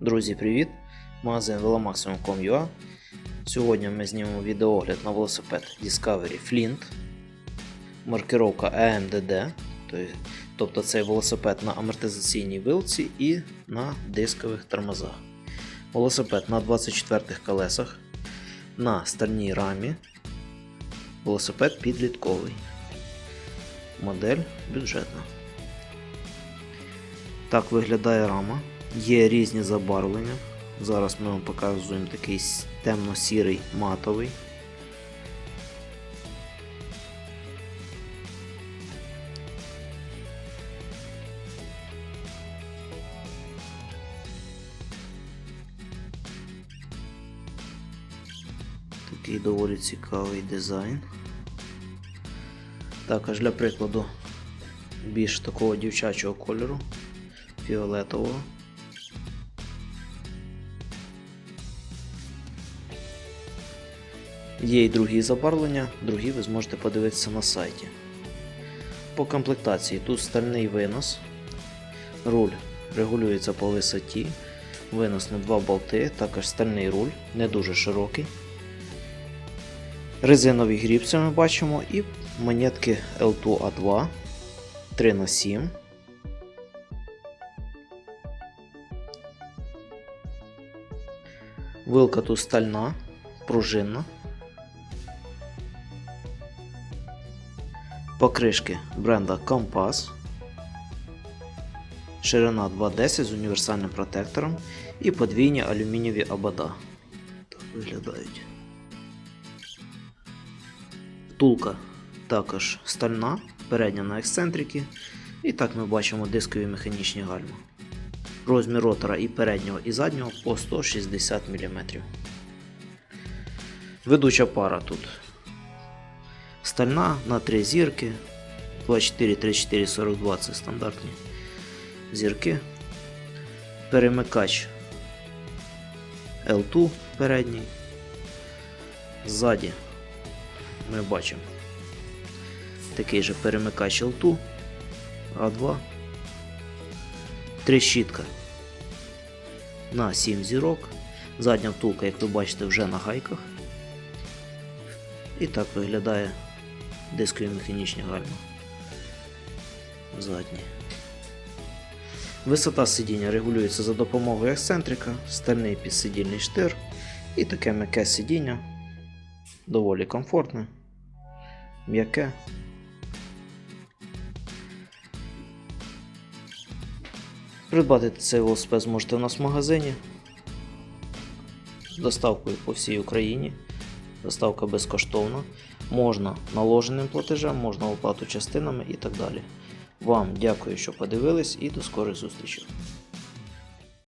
Друзі, привіт! Магазин velomaximum.com.ua Сьогодні ми знімемо відеогляд на велосипед Discovery Flint. Маркировка AMDD, тобто цей велосипед на амортизаційній вилці і на дискових тормозах. Велосипед на 24 колесах, на стальній рамі. Велосипед підлітковий. Модель бюджетна. Так виглядає рама. Є різні забарвлення. Зараз ми вам показуємо такий темно-сірий матовий. Такий доволі цікавий дизайн. Також для прикладу більш такого дівчачого кольору, фіолетового. Є і другі забарвлення, другі ви зможете подивитися на сайті. По комплектації тут стальний винос, руль регулюється по висоті, винос на два болти, також стальний руль, не дуже широкий. Резинові грібці ми бачимо і монетки L2A2 3х7. Вилка тут стальна, пружинна. Покришки бренда Compass. Ширина 2,10 з універсальним протектором і подвійні алюмінієві обода. Так виглядають. Втулка також стальна, передня на ексцентрики. І так ми бачимо дискові механічні гальма. Розмір ротора і переднього і заднього по 160 мм. Ведуча пара тут стальна на 3 зірки. 24, 34, 42 це стандартні зірки. Перемикач L2 передній. Ззаді ми бачимо такий же перемикач L2 А2. Трещітка на 7 зірок. Задня втулка, як ви бачите, вже на гайках. І так виглядає дискові механічні гальма. Задні. Висота сидіння регулюється за допомогою ексцентрика, стальний підсидільний штир і таке м'яке сидіння. Доволі комфортне, м'яке. Придбати цей велосипед зможете у нас в магазині з доставкою по всій Україні. Доставка безкоштовна. Можна наложеним платежем, можна оплату частинами і так далі. Вам дякую, що подивились, і до скорих зустрічей.